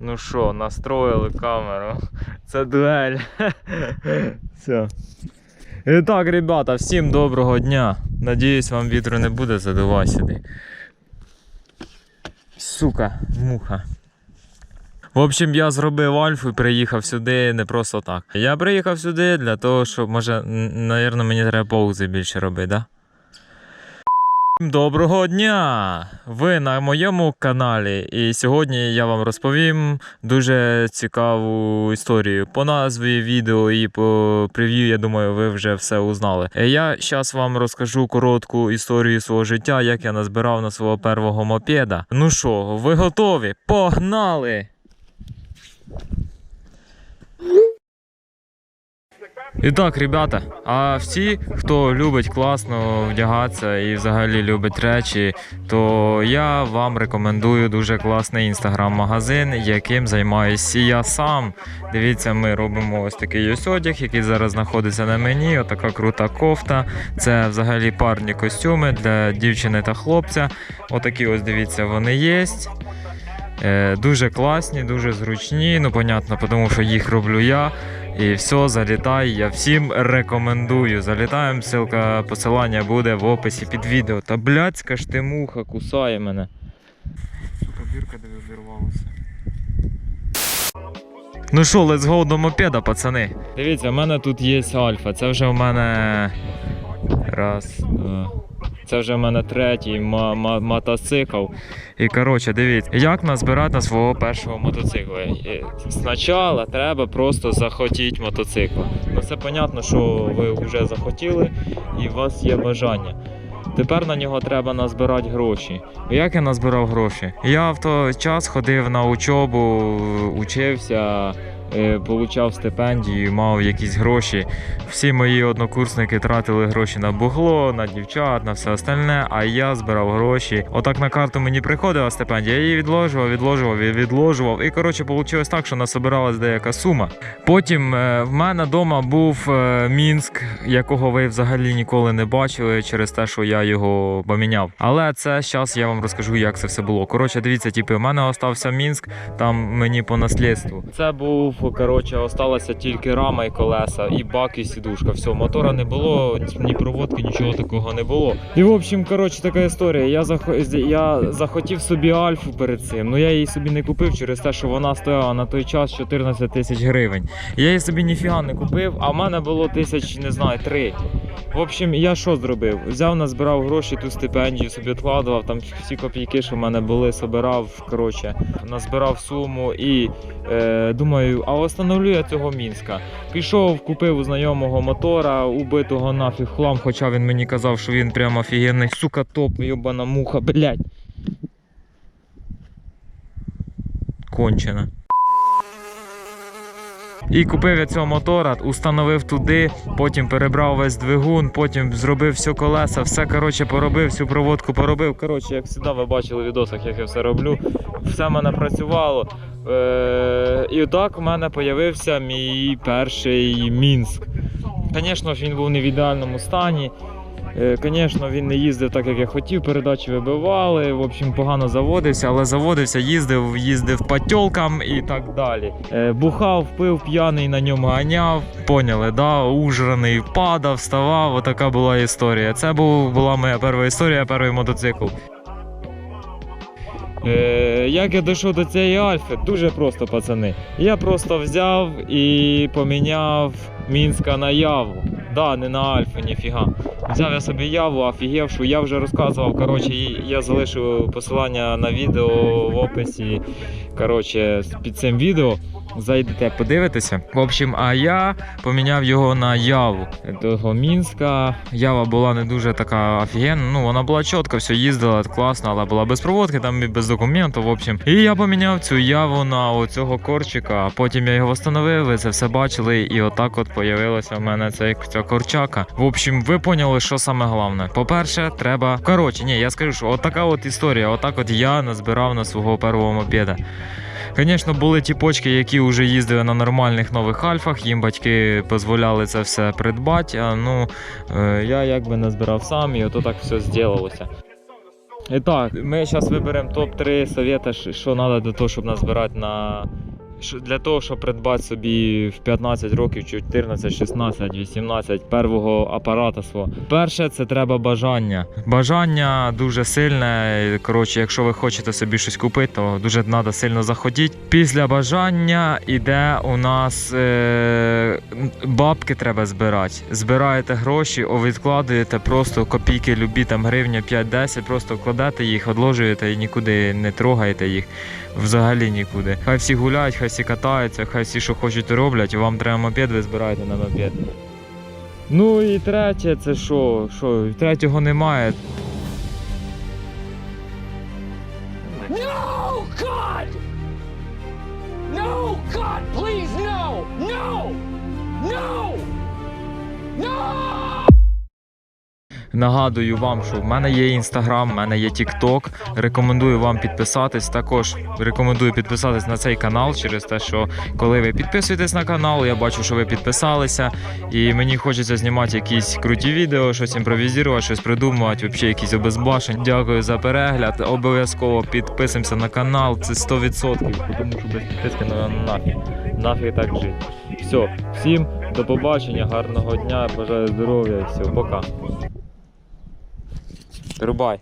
Ну що, настроїли камеру. Це дуель. Все. І так, ребята, всім доброго дня. Надіюсь, вам вітру не буде, задувай сюди. Сука, муха. В общем, я зробив альфу і приїхав сюди не просто так. Я приїхав сюди для того, щоб, може, навірно, мені треба паузи більше робити, да? Доброго дня! Ви на моєму каналі, і сьогодні я вам розповім дуже цікаву історію. По назві відео і по прев'ю, я думаю, ви вже все узнали. Я зараз вам розкажу коротку історію свого життя, як я назбирав на свого першого мопеда. Ну що, ви готові? Погнали! І так, ребята, а всі, хто любить класно вдягатися і взагалі любить речі, то я вам рекомендую дуже класний інстаграм-магазин, яким займаюся я сам. Дивіться, ми робимо ось такий ось одяг, який зараз знаходиться на мені. Отака крута кофта. Це взагалі парні костюми для дівчини та хлопця. Отакі ось дивіться, вони є. Е, дуже класні, дуже зручні. Ну, понятно, тому що їх роблю я. І все, залітай. Я всім рекомендую. Залітаємо, ссылка, посилання буде в описі під відео. Та блядська ж ти муха кусає мене. Бірка де вибірвалася. Ну що, let's go до мопеда, пацани. Дивіться, в мене тут є альфа. Це вже в мене. Раз, два. Це вже в мене третій мотоцикл. І коротше, дивіться, як назбирати на свого першого мотоцикла. Спочатку треба просто захотіти мотоцикл. Ну це понятно, що ви вже захотіли і у вас є бажання. Тепер на нього треба назбирати гроші. Як я назбирав гроші? Я в той час ходив на учобу, учився, получав стипендію, мав якісь гроші. Всі мої однокурсники тратили гроші на бугло, на дівчат, на все остальне, а я збирав гроші. Отак на карту мені приходила стипендія, я її відложував, відложував відложував. І коротше, вийшло так, що насобиралась деяка сума. Потім е, в мене вдома був е, Мінськ, якого ви взагалі ніколи не бачили через те, що я його поміняв. Але це зараз я вам розкажу, як це все було. Коротше, дивіться, типу, в мене остався Мінськ, там мені по наслідству. Це був коротше, осталася тільки рама і колеса, і бак, і сідушка. Все, мотора не було, ні проводки, нічого такого не було. І в общем, коротше, така історія. Я зах... я захотів собі альфу перед цим. Ну я її собі не купив через те, що вона стояла на той час 14 тисяч гривень. Я її собі ніфіга не купив, а в мене було тисяч, не знаю, три. В общем, я що зробив? Взяв, назбирав гроші, ту стипендію собі відкладував, там всі копійки, що в мене були, собирав, коротше, назбирав суму і е, думаю, а остановлю я цього Мінська. Пішов, купив у знайомого мотора, убитого нафіг хлам, хоча він мені казав, що він прямо офігенний. Сука, топ, йобана муха, блядь. Кончена. І купив я цього мотора, установив туди, потім перебрав весь двигун, потім зробив всі колеса, все коротше поробив, всю проводку поробив. Коротше, як завжди ви бачили в відосах, як я все роблю. Все в мене працювало. Е- і так у мене з'явився мій перший Мінськ. Звісно він був не в ідеальному стані. Звісно, він не їздив так, як я хотів, передачі вибивали. В общем, погано заводився, але заводився, їздив, їздив по і так далі. Е, бухав, пив, п'яний на ньому ганяв. Поняли, да? ужраний, падав, вставав. Отака була історія. Це була моя перша історія, перший мотоцикл. Е, як я дійшов до цієї альфи? Дуже просто, пацани. Я просто взяв і поміняв Мінська на яву. Да, не на альфу, ніфіга. Взяв я собі яву, офігевшу. Я вже розказував. Коротше, я залишу посилання на відео в описі. Коротше, під цим відео. Зайдете, подивитеся. В общем, а я поміняв його на яву. Того Мінська. Ява була не дуже така офігенна. Ну, вона була чітка, все їздила класно, але була без проводки, там і без документів. В общем. І я поміняв цю яву на оцього корчика. Потім я його встановив, ви це все бачили, і отак от появилася в мене ця, ця корчака. В общем, ви поняли, що саме головне. По-перше, треба. Коротше, ні, я скажу, що от така от історія. Отак от я назбирав на свого першого мопеда. Звісно, були ті почки, які вже їздили на нормальних нових альфах, їм батьки дозволяли це все придбати. А ну е, я якби не збирав сам, і ото так все зробилося. І так, ми зараз виберемо топ-3 совета, що що треба для того, щоб назбирати на. Для того, щоб придбати собі в 15 років, 14, 16, 18 первого апарата свого. Перше, це треба бажання. Бажання дуже сильне. Коротше, якщо ви хочете собі щось купити, то дуже треба сильно заходіть. Після бажання іде у нас е, бабки треба збирати. Збираєте гроші, відкладуєте просто копійки, любі там гривня 5-10, просто вкладете їх, одложуєте і нікуди не трогаєте їх взагалі нікуди. Хай всі гуляють, хай всі катаються, хай всі, що хочуть, роблять. Вам треба мопед, ви збираєте на мопед. Ну і третє, це що? Що? Третього немає. No, God! No, God, please, no! No! No! No! Нагадую вам, що в мене є інстаграм, в мене є тікток. Рекомендую вам підписатись. Також рекомендую підписатись на цей канал через те, що коли ви підписуєтесь на канал, я бачу, що ви підписалися, і мені хочеться знімати якісь круті відео, щось імпровізувати, щось придумувати, взагалі якісь обезбашень. Дякую за перегляд. Обов'язково підписуємося на канал. Це 100%, тому що без підписки на нафіг. Нафіг так жити. Все, всім до побачення, гарного дня, бажаю здоров'я, все, пока. Рубай.